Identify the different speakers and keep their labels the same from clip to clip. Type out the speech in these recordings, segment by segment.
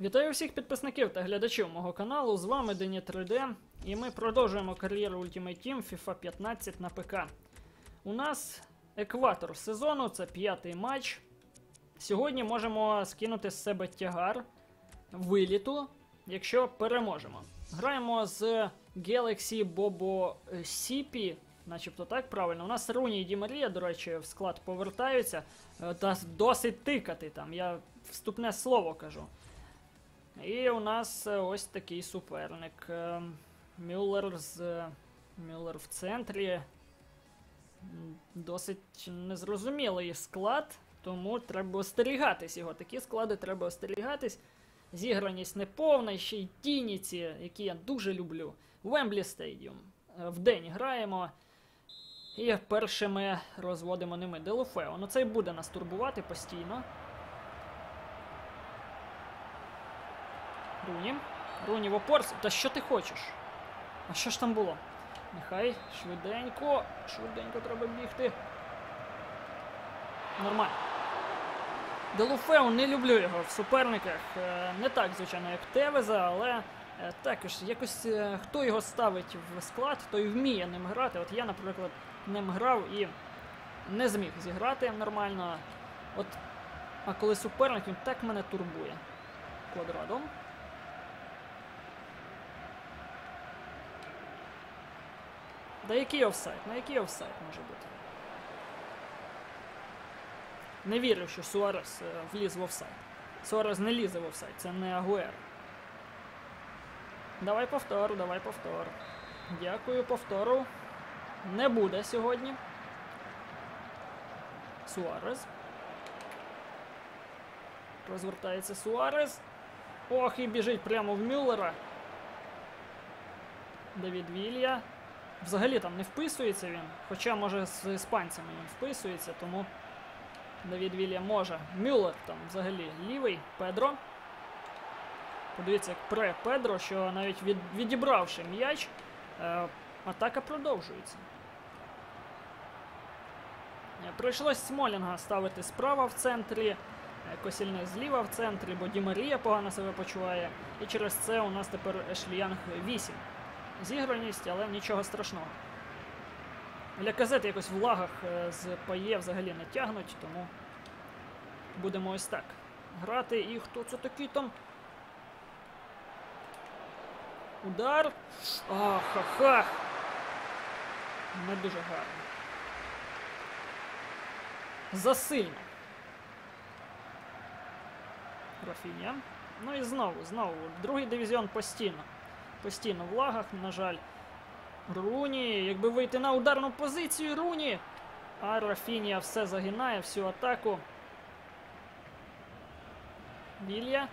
Speaker 1: Вітаю всіх підписників та глядачів мого каналу. З вами Дені 3D, і ми продовжуємо кар'єру Ultimate Team FIFA 15 на ПК. У нас екватор сезону, це п'ятий матч. Сьогодні можемо скинути з себе тягар виліту, якщо переможемо. Граємо з Galaxy Bobo Сіпі, начебто так правильно. У нас Руні і Ді Марія, до речі, в склад повертаються. Е, Та досить тикати там. Я вступне слово кажу. І у нас е, ось такий суперник. Е, Мюллер з е, Мюллер в центрі. Досить незрозумілий склад, тому треба остерігатись його. Такі склади треба остерігатись. Зіграність неповна, ще й тініці, які я дуже люблю. Вемблі Стадіум. Вдень граємо. І першими розводимо ними Делофео. Ну цей буде нас турбувати постійно. Руні. Руні в опорці. Та що ти хочеш? А що ж там було? Нехай швиденько, швиденько треба бігти. Нормально. Делуфео не люблю його в суперниках. Е, Не так, звичайно, як Тевеза, але е, також якось е, хто його ставить в склад, той вміє ним грати. От я, наприклад, ним грав і не зміг зіграти нормально. От, а коли суперник, він так мене турбує. Квадрадом. Да який офсайд? На який офсайд може бути? Не вірю, що Суарес е, вліз в офсайд. Суарес не лізе в офсайд, це не Агуер. Давай повтор, давай повтор. Дякую, повтору. Не буде сьогодні. Суарес. Розвертається Суарес. Ох, і біжить прямо в Мюллера. Давід Вілья. Взагалі там не вписується він, хоча може з іспанцями він вписується, тому Давід Вілья може. Мюллер там взагалі лівий, Педро. Подивіться, як пре Педро, що навіть від, відібравши м'яч, е, атака продовжується. Е, Прийшлось Смолінга ставити справа в центрі, е, Косільний зліва в центрі, бо Ді Марія погано себе почуває. І через це у нас тепер Ешліянг 8 зіграність, але нічого страшного. Ляказети якось в лагах е, з пає взагалі не тягнуть, тому будемо ось так грати. І хто це такий там? Удар. Ахахах. Не дуже гарно. Засильно. Рафіня. Ну і знову, знову. Другий дивізіон постійно постійно в лагах, на жаль. Руні, якби вийти на ударну позицію, Руні. А Рафінія все загинає, всю атаку. Вілья.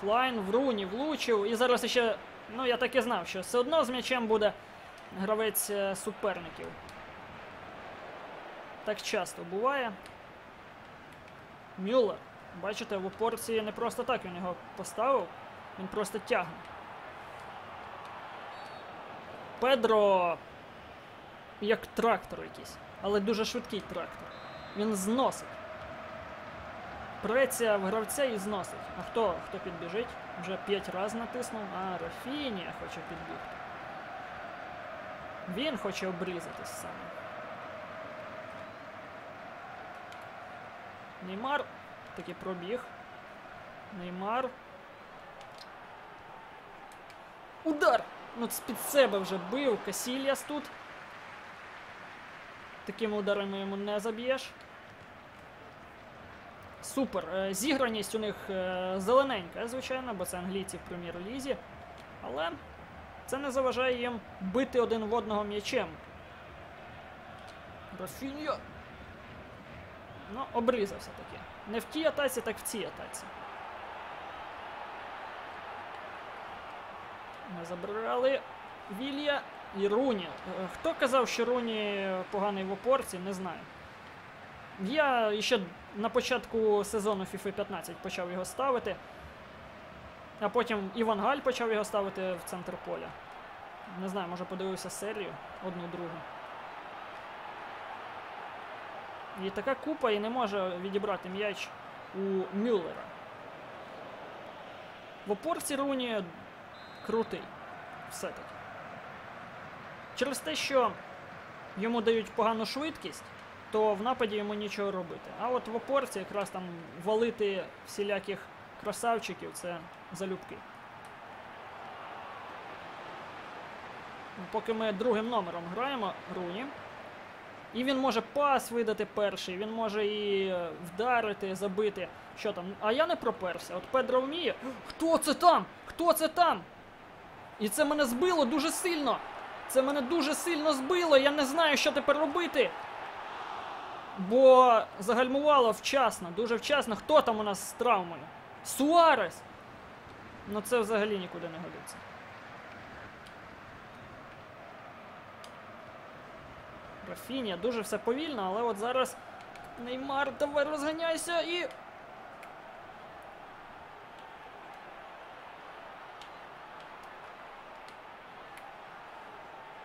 Speaker 1: Клайн в Руні влучив. І зараз ще. Ну, я так і знав, що все одно з м'ячем буде гравець е, суперників. Так часто буває. Мюллер. Бачите, в опорці не просто так він його поставив. Він просто тягне. Педро як трактор якийсь, але дуже швидкий трактор. Він зносить. Преться в гравця і зносить. А хто хто підбіжить? Вже п'ять разів натиснув. А, Рафінія хоче підбігти. Він хоче обрізатись саме. Неймар. Таки пробіг. Неймар. Удар! Ну, з-під себе вже бив Касільяс тут. Такими ударами йому не заб'єш. Супер. Е, Зіграність у них е, зелененька, звичайно, бо це англійці в прем'єр-лізі. Але це не заважає їм бити один в одного м'ячем. Рафіньо. Ну, обрізався таки. Не в тій атаці, так в цій атаці. Ми забрали Вілья і Руні. Е, Хто казав, що Руні поганий в опорці, не знаю. Я ще на початку сезону FIFA 15 почав його ставити. А потім Іван Галь почав його ставити в центр поля. Не знаю, може подивився серію одну другу. І така купа і не може відібрати м'яч у Мюллера. В опорці Руні крутий. Все-таки. Через те, що йому дають погану швидкість, то в нападі йому нічого робити. А от в опорці якраз там валити всіляких красавчиків це залюбки. Поки ми другим номером граємо Руні. І він може пас видати перший, він може і вдарити, забити. Що там? А я не проперся. От Педро вміє. Хто це там? Хто це там? І це мене збило дуже сильно. Це мене дуже сильно збило. Я не знаю, що тепер робити. Бо загальмувало вчасно, дуже вчасно. Хто там у нас з травмою? Суарес! Ну це взагалі нікуди не годиться. Рафінія дуже все повільно, але от зараз Неймар, давай розганяйся і.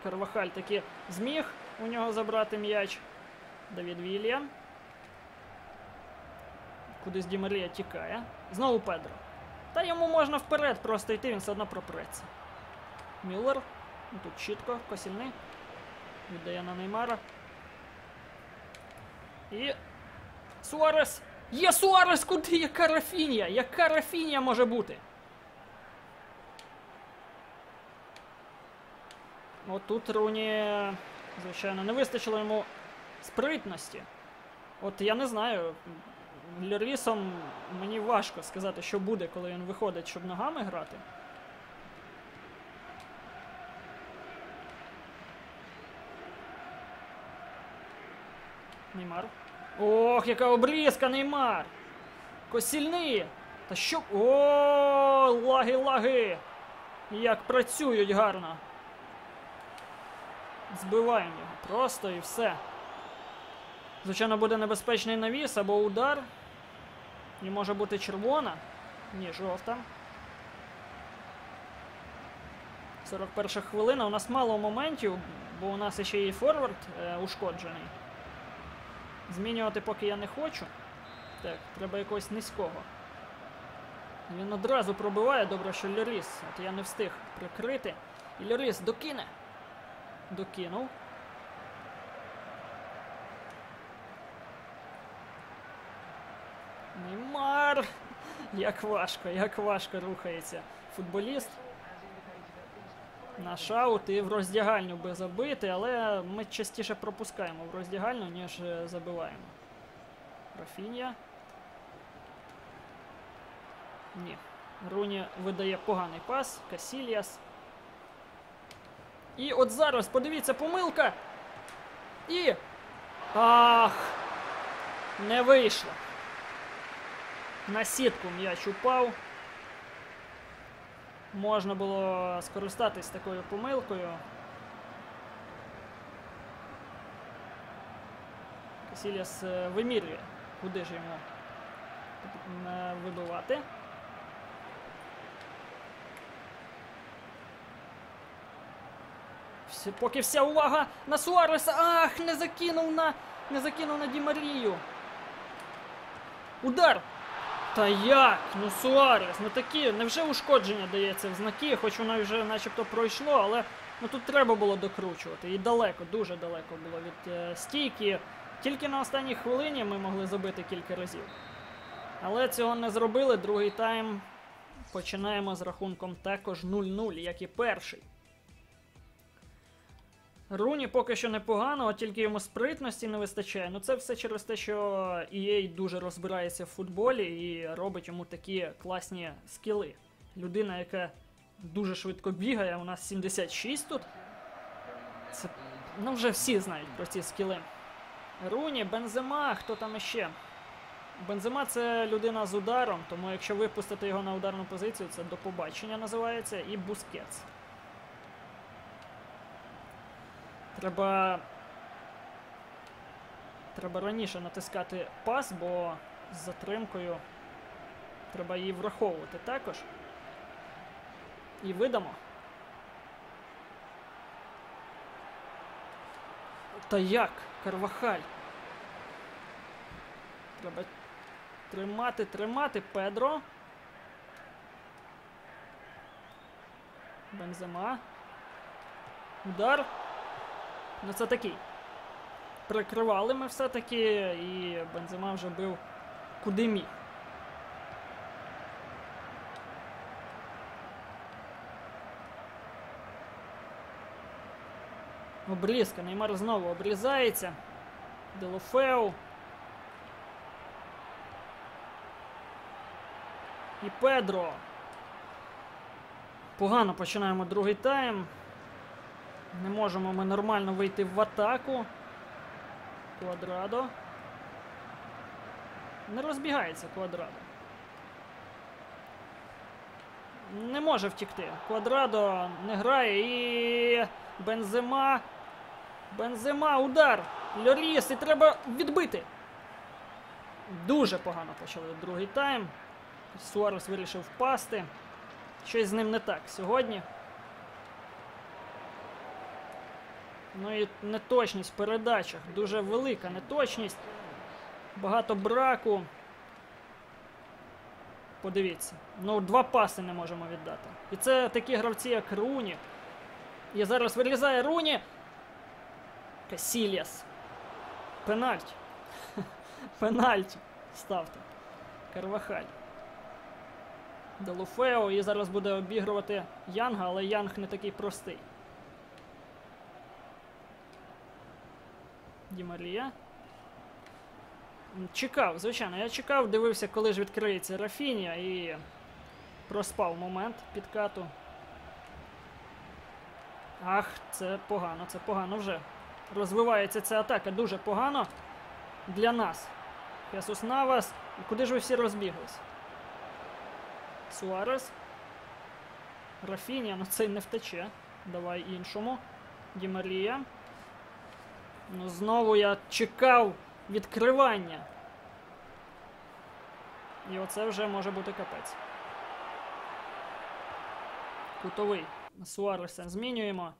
Speaker 1: Карвахаль таки зміг у нього забрати м'яч. Давід Вілья. Кудись Ді Марія тікає. Знову Педро. Та йому можна вперед просто йти, він все одно пропреться. Мюллер. Ну, Тут чітко, косільний. Віддає на Неймара. І. Суарес! Є Суарес! Куди? Яка Рафінія? Яка Рафінія може бути? От тут Руні, звичайно, не вистачило йому спритності. От я не знаю. Льорісом мені важко сказати, що буде, коли він виходить, щоб ногами грати. Неймар. Ох, яка обрізка, Неймар! Косільний! Та що. О, лаги, лаги! Як працюють гарно. Збиваємо його. Просто і все. Звичайно, буде небезпечний навіс або удар. І може бути червона. Ні, жовта. 41 хвилина. У нас мало моментів, бо у нас ще і форвард е, ушкоджений. Змінювати поки я не хочу. Так, треба якогось низького. Він одразу пробиває, добре, що Льоріс. От я не встиг прикрити. І Льоріс докине. Докинув. Неймар! Як важко, як важко рухається футболіст. Наш аут і в роздягальню би забити, але ми частіше пропускаємо в роздягальню, ніж забиваємо. Рафінія. Ні. Руні видає поганий пас. Касіліас. І от зараз, подивіться, помилка. І. Ах! Не вийшло. На сітку м'яч упав. Можна було скористатись такою помилкою. Касіліас е, вимірює, куди ж йому е, вибивати. Всі- Поки вся увага на Суареса. Ах, не закинув на. Не закинув на Ді Марію. Удар! Та як? Ну Суарес, ну такі, невже ушкодження дається в знаки, хоч воно вже начебто пройшло, але ну тут треба було докручувати. І далеко, дуже далеко було від е, стійки. Тільки на останній хвилині ми могли забити кілька разів. Але цього не зробили. Другий тайм починаємо з рахунком також 0-0, як і перший. Руні поки що непогано, от тільки йому спритності не вистачає. Ну це все через те, що EA дуже розбирається в футболі і робить йому такі класні скіли. Людина, яка дуже швидко бігає, у нас 76 тут. Це ну вже всі знають про ці скіли. Руні, Бензема, хто там іще? Бензема це людина з ударом, тому якщо випустити його на ударну позицію, це до побачення називається, і Бускетс. Треба. Треба раніше натискати пас, бо з затримкою треба її враховувати також. І видамо. Та як? Карвахаль. Треба тримати, тримати Педро. Бензема. Удар. Ну це такий. Прикривали ми все-таки, і Бензема вже бив куди міг. Обрізка. Неймар знову обрізається. Делофеу. І Педро. Погано починаємо другий тайм. Не можемо ми нормально вийти в атаку. Квадрадо. Не розбігається квадрадо. Не може втікти. Квадрадо не грає і. Бензема. Бензема, удар! Льоріс, і треба відбити. Дуже погано почали другий тайм. Суарес вирішив впасти. Щось з ним не так сьогодні. Ну і неточність в передачах. Дуже велика неточність. Багато браку. Подивіться. Ну, два паси не можемо віддати. І це такі гравці, як Руні. І зараз вирізає Руні. Касільяс. Пенальті. Пенальті. Ставте. Карвахаль. Делуфео і зараз буде обігрувати Янга, але Янг не такий простий. Дімарія. Чекав, звичайно, я чекав, дивився, коли ж відкриється Рафінія і проспав момент підкату. Ах, це погано, це погано вже. Розвивається ця атака дуже погано для нас. Хесус Навас. Куди ж ви всі розбіглись? Суарес. Рафінія, ну цей не втече. Давай іншому. Дімарія. Ну, знову я чекав відкривання. І оце вже може бути капець. Кутовий. Суареса змінюємо.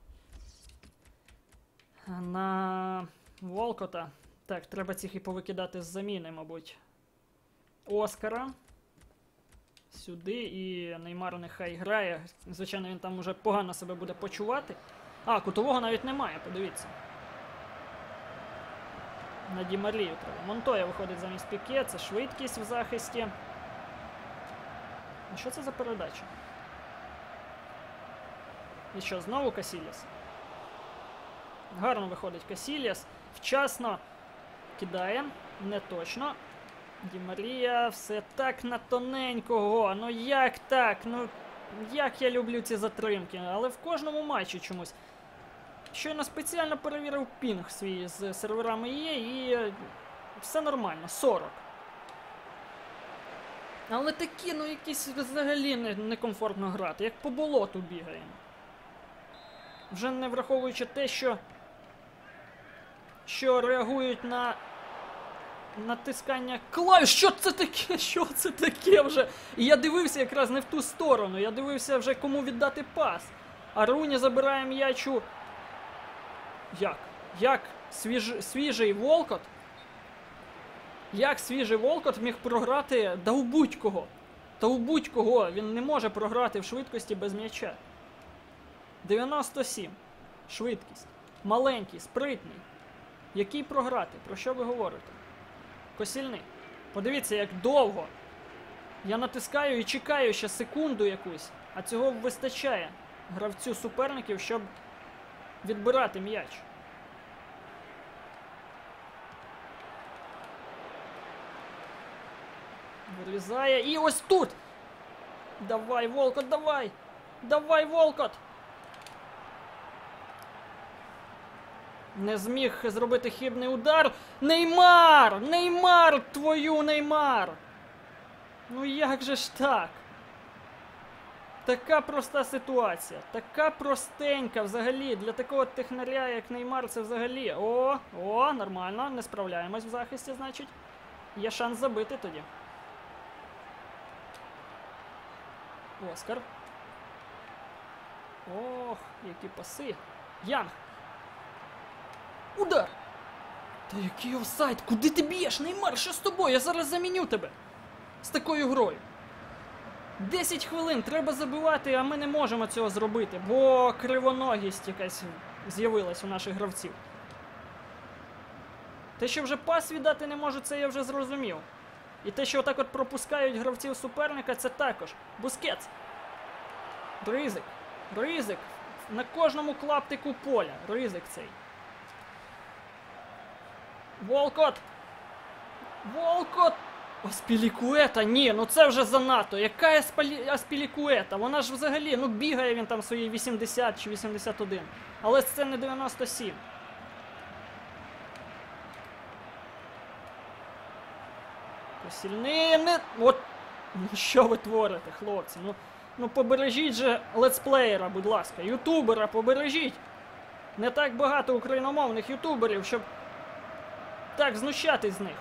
Speaker 1: На Волкота. Так, треба цих і повикидати з заміни, мабуть. Оскара. Сюди і Неймар нехай грає. Звичайно, він там уже погано себе буде почувати. А, кутового навіть немає, подивіться. На Дімарію треба. Монтоя виходить замість піке, це швидкість в захисті. А що це за передача? І що, знову Касіліс? Гарно виходить Касіліс. Вчасно кидає. Не точно. Дімарія, все так на тоненького. Ну як так? Ну як я люблю ці затримки, але в кожному матчі чомусь. Щойно спеціально перевірив пінг свій з серверами є і все нормально, 40. Але такі, ну якісь взагалі не- некомфортно грати, як по болоту бігаємо. Вже не враховуючи те, що. що реагують на натискання клавіш. Що це таке? Що це таке вже? І я дивився якраз не в ту сторону. Я дивився вже кому віддати пас. А Руні забирає м'ячу. Як? Як свіж... свіжий Волкот? Як свіжий Волкот міг програти да у будь-кого? Та у будь-кого він не може програти в швидкості без м'яча. 97. Швидкість. Маленький, спритний. Який програти? Про що ви говорите? Косільний. Подивіться, як довго. Я натискаю і чекаю ще секунду якусь, а цього вистачає гравцю суперників, щоб відбирати м'яч. Вирізає і ось тут. Давай, Волкот, давай! Давай, Волкот! Не зміг зробити хибний удар. Неймар! Неймар! Твою Неймар! Ну як же ж так? Така проста ситуація. Така простенька взагалі. Для такого технаря, як Неймар, це взагалі. О, о, нормально, не справляємось в захисті, значить. Є шанс забити тоді. Оскар. Ох, які паси. Янг. Удар! Та який офсайд? Куди ти б'єш, Неймар? Що з тобою? Я зараз заміню тебе. З такою грою. 10 хвилин треба забивати, а ми не можемо цього зробити, бо кривоногість якась з'явилась у наших гравців. Те, що вже пас віддати не можуть, це я вже зрозумів. І те, що отак от пропускають гравців суперника, це також. Бускетс. Ризик. Ризик. На кожному клаптику поля. Ризик цей. Волкот. Волкот. Аспілікуета, ні, ну це вже занадто. Яка Аспалі... Аспілікуета? Вона ж взагалі, ну бігає він там свої 80 чи 81. Але це не 97. Посільний не. От. Ну що ви творите, хлопці? Ну, ну побережіть же летсплеєра, будь ласка, ютубера побережіть. Не так багато україномовних ютуберів, щоб так знущатись з них.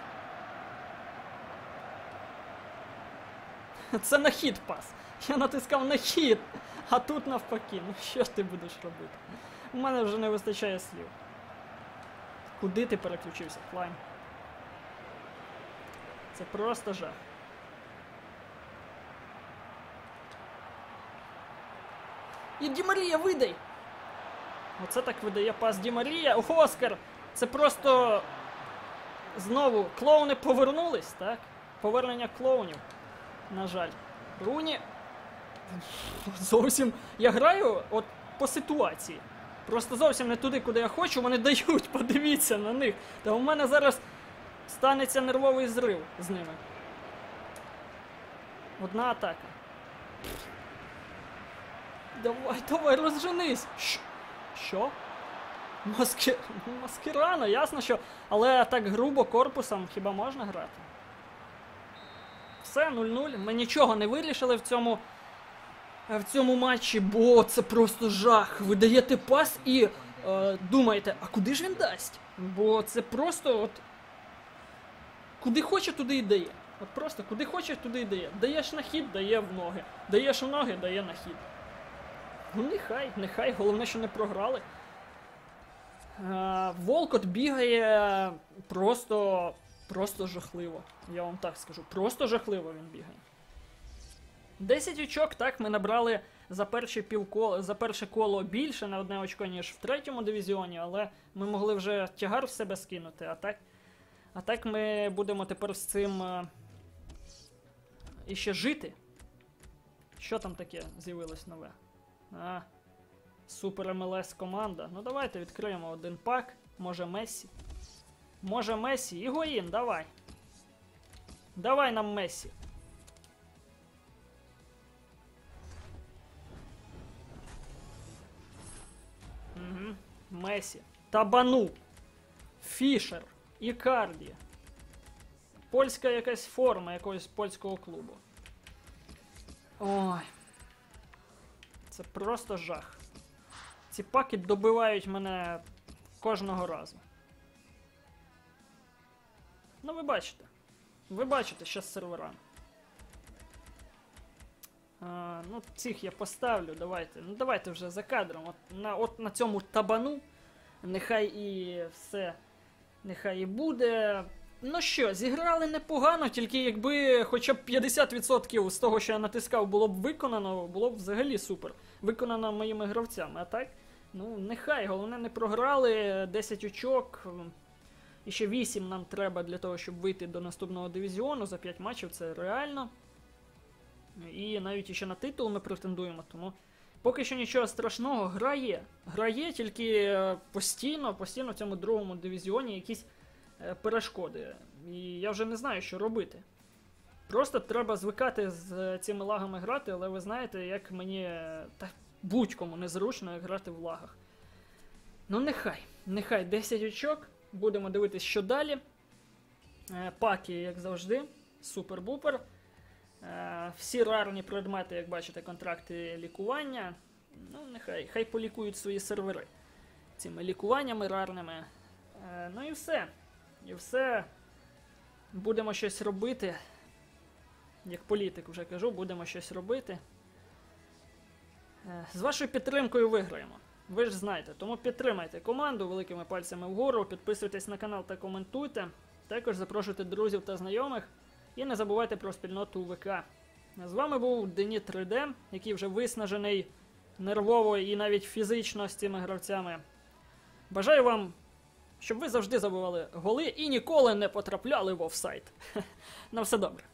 Speaker 1: Це на хід пас. Я натискав на хід, а тут навпаки. Ну що ж ти будеш робити? У мене вже не вистачає слів. Куди ти переключився, Флайм? Це просто жах. І Ді Марія видай! Оце так видає пас Ді Марія. Оскар! Це просто знову клоуни повернулись, так? Повернення клоунів. На жаль. Руні. Зовсім. Я граю от по ситуації. Просто зовсім не туди, куди я хочу, вони дають, подивіться на них. Та у мене зараз станеться нервовий зрив з ними. Одна атака. Давай, давай, розженись. Що? Маски... Маскирано, ясно, що. Але так грубо корпусом хіба можна грати? Все, 0-0. Ми нічого не вирішили в цьому. В цьому матчі, бо це просто жах. Ви даєте пас і е, думаєте, а куди ж він дасть? Бо це просто от. Куди хоче, туди і дає. От просто куди хоче, туди і дає. Даєш на хід, дає в ноги. Даєш в ноги, дає на хід. Ну нехай, нехай, головне, що не програли. Е, Волкот бігає просто. Просто жахливо. Я вам так скажу. Просто жахливо він бігає. 10 очок, так, ми набрали за перше півколо, за перше коло більше на одне очко, ніж в третьому дивізіоні, але ми могли вже тягар в себе скинути, а так. А так ми будемо тепер з цим е, іще жити. Що там таке з'явилось нове? А, Супер МЛС команда. Ну давайте відкриємо один пак. Може Месі. Може Месі. Ігоїн, давай. Давай нам Месі. Угу. Месі. Табану. Фішер. Ікарді. Польська якась форма якогось польського клубу. Ой. Це просто жах. Ці паки добивають мене кожного разу. Ну, ви бачите. Ви бачите, що з серверами. А, ну, цих я поставлю, давайте. Ну, давайте вже за кадром. От на, от на цьому табану. Нехай і все. Нехай і буде. Ну що, зіграли непогано, тільки якби хоча б 50% з того, що я натискав, було б виконано, було б взагалі супер. Виконано моїми гравцями. А так, ну нехай, головне не програли 10 очок. І ще 8 нам треба для того, щоб вийти до наступного дивізіону. За 5 матчів це реально. І навіть ще на титул ми претендуємо, тому поки що нічого страшного. Грає. Грає тільки е, постійно, постійно в цьому другому дивізіоні якісь е, перешкоди. І я вже не знаю, що робити. Просто треба звикати з цими лагами грати, але ви знаєте, як мені е, та будь-кому незручно грати в лагах. Ну, нехай, нехай 10 очок. Будемо дивитися, що далі. Е, Паки, як завжди, супер-бупер. Е, Всі рарні предмети, як бачите, контракти лікування. Ну, нехай хай полікують свої сервери цими лікуваннями рарними. Е, Ну і все. І все. Будемо щось робити. Як політик вже кажу, будемо щось робити. З вашою підтримкою виграємо. Ви ж знаєте, тому підтримайте команду великими пальцями вгору, підписуйтесь на канал та коментуйте. Також запрошуйте друзів та знайомих. І не забувайте про спільноту ВК. З вами був Дені 3D, який вже виснажений нервово і навіть фізично з цими гравцями. Бажаю вам, щоб ви завжди забували голи і ніколи не потрапляли в офсайд. На все добре.